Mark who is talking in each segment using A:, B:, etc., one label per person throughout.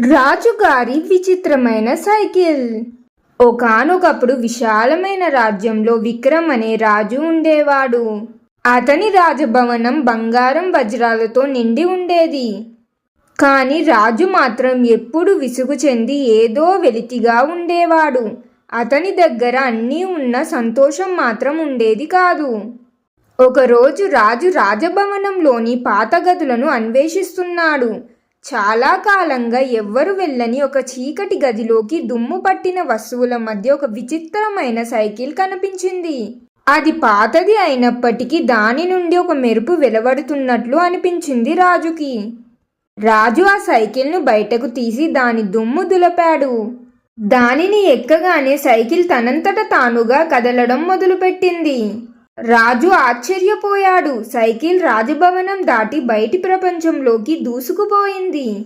A: రాజుగారి విచిత్రమైన సైకిల్. ఒకానొకప్పుడు విశాలమైన రాజ్యంలో విక్రమ్ అనే రాజు ఉండేవాడు. అతని రాజభవనం బంగారం వజ్రాలతో నిండి ఉండేది. కానీ రాజు మాత్రం ఎప్పుడు విసుగు చెంది ఏదో వెలితిగా ఉండేవాడు. అతని దగ్గర అన్నీ ఉన్న సంతోషం మాత్రం ఉండేది కాదు. ఒకరోజు రాజు రాజభవనంలోని పాత గదులను అన్వేషిస్తున్నాడు. చాలా కాలంగా ఎవ్వరు వెళ్ళని ఒక చీకటి గదిలోకి దుమ్ము పట్టిన వస్తువుల మధ్య ఒక విచిత్రమైన సైకిల్ కనిపించింది. అది పాతది అయినప్పటికీ దాని నుండి ఒక మెరుపు వెలువడుతున్నట్లు అనిపించింది రాజుకి. రాజు ఆ సైకిల్ను బయటకు తీసి దాని దుమ్ము దులపాడు. దానిని ఎక్కగానే సైకిల్ తనంతట తానుగా కదలడం మొదలుపెట్టింది. రాజు ఆశ్చర్యపోయాడు. సైకిల్ రాజభవనం దాటి బయటి ప్రపంచంలోకి దూసుకుపోయింది.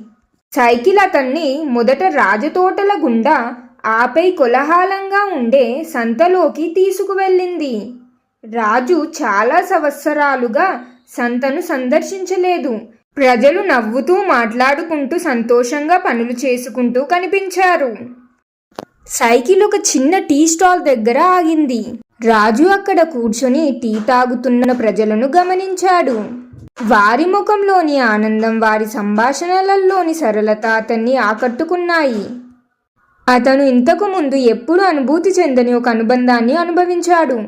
A: సైకిల్ అతన్ని మొదట రాజతోటల గుండా ఆపై కొలహాలంగా ఉండే సంతలోకి తీసుకువెళ్ళింది. రాజు చాలా సంవత్సరాలుగా సంతను సందర్శించలేదు. ప్రజలు నవ్వుతూ మాట్లాడుకుంటూ సంతోషంగా పనులు చేసుకుంటూ కనిపించారు. సైకిల్ ఒక చిన్న టీ స్టాల్ దగ్గర ఆగింది. రాజు అక్కడ కూర్చొని టీ తాగుతున్న ప్రజలను గమనించాడు. వారి ముఖంలోని ఆనందం వారి సంభాషణలలోని సరళత అతన్ని ఆకట్టుకున్నాయి. అతను ఇంతకు ముందు ఎప్పుడూ అనుభూతి చెందని ఒక అనుబంధాన్ని అనుభవించాడు.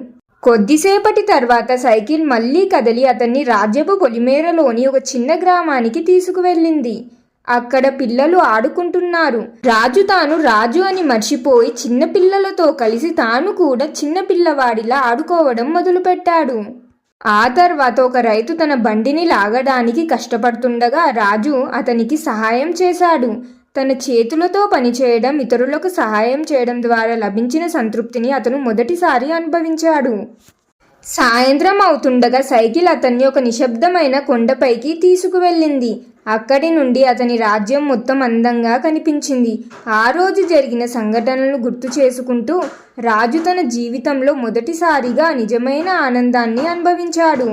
A: కొద్దిసేపటి తర్వాత సైకిల్ మళ్ళీ కదిలి అతన్ని రాజ్యపు పొలిమేరలోని ఒక చిన్న గ్రామానికి తీసుకువెళ్ళింది. అక్కడ పిల్లలు ఆడుకుంటున్నారు. రాజు తాను రాజు అని మర్చిపోయి చిన్న పిల్లలతో కలిసి తాను కూడా చిన్న పిల్లవాడిలా ఆడుకోవడం మొదలుపెట్టాడు. ఆ తర్వాత ఒక రైతు తన బండిని లాగడానికి కష్టపడుతుండగా రాజు అతనికి సహాయం చేశాడు. తన చేతులతో పనిచేయడం ఇతరులకు సహాయం చేయడం ద్వారా లభించిన సంతృప్తిని అతను మొదటిసారి అనుభవించాడు. సాయంత్రం అవుతుండగా సైకిల్ అతన్ని ఒక నిశ్శబ్దమైన కొండపైకి తీసుకువెళ్ళింది. అక్కడి నుండి అతని రాజ్యం మొత్తం అందంగా కనిపించింది. ఆ రోజు జరిగిన సంఘటనలను గుర్తు చేసుకుంటూ రాజు తన జీవితంలో మొదటిసారిగా నిజమైన ఆనందాన్ని అనుభవించాడు.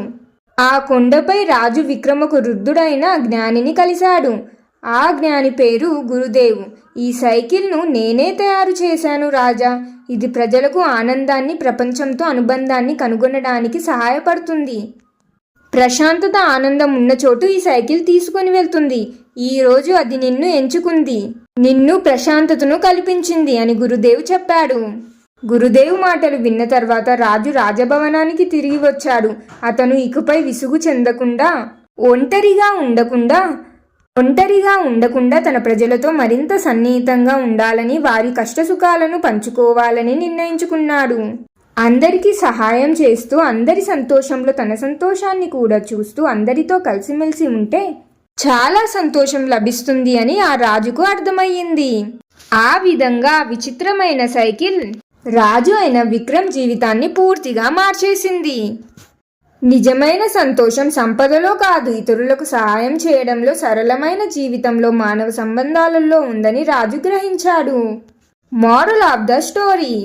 A: ఆ కొండపై రాజు విక్రమకు వృద్ధుడైన జ్ఞానిని కలిశాడు. ఆ జ్ఞాని పేరు గురుదేవు. ఈ సైకిల్ను నేనే తయారు చేశాను రాజా. ఇది ప్రజలకు ఆనందాన్ని ప్రపంచంతో అనుబంధాన్ని కనుగొనడానికి సహాయపడుతుంది. ప్రశాంతత ఆనందం ఉన్న చోటు ఈ సైకిల్ తీసుకొని వెళ్తుంది. ఈ రోజు అది నిన్ను ఎంచుకుంది. నిన్ను ప్రశాంతతను కల్పించింది అని గురుదేవు చెప్పాడు. గురుదేవు మాటలు విన్న తర్వాత రాజు రాజభవనానికి తిరిగి వచ్చాడు. అతను ఇకపై విసుగు చెందకుండా ఒంటరిగా ఉండకుండా ఒంటరిగా ఉండకుండా తన ప్రజలతో మరింత సన్నిహితంగా ఉండాలని వారి కష్టసుఖాలను పంచుకోవాలని నిర్ణయించుకున్నాడు. అందరికీ సహాయం చేస్తూ అందరి సంతోషంలో తన సంతోషాన్ని కూడా చూస్తూ అందరితో కలిసిమెలిసి ఉంటే చాలా సంతోషం లభిస్తుంది అని ఆ రాజుకు అర్థమయ్యింది. ఆ విధంగా విచిత్రమైన సైకిల్ రాజు అయిన విక్రమ్ జీవితాన్ని పూర్తిగా మార్చేసింది. నిజమైన సంతోషం సంపదలో కాదు ఇతరులకు సహాయం చేయడంలో సరళమైన జీవితంలో మానవ సంబంధాలలో ఉందని రాజు గ్రహించాడు. Moral of the story.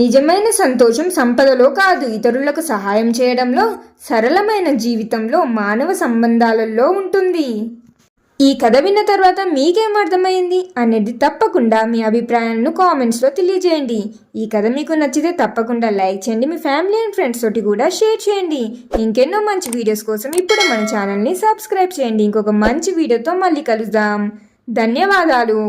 A: నిజమైన సంతోషం సంపదలో కాదు. ఇతరులకు సహాయం చేయడంలో సరళమైన జీవితంలో మానవ సంబంధాలలో ఉంటుంది. ఈ కథ విన్న తర్వాత మీకేం అర్థమైంది అనేది తప్పకుండా మీ అభిప్రాయాలను కామెంట్స్లో తెలియజేయండి. ఈ కథ మీకు నచ్చితే తప్పకుండా లైక్ చేయండి మీ ఫ్యామిలీ అండ్ ఫ్రెండ్స్ తోటి కూడా షేర్ చేయండి. ఇంకెన్నో మంచి వీడియోస్ కోసం ఇప్పుడు మన ఛానల్ని సబ్స్క్రైబ్ చేయండి. ఇంకొక మంచి వీడియోతో మళ్ళీ కలుద్దాం. ధన్యవాదాలు.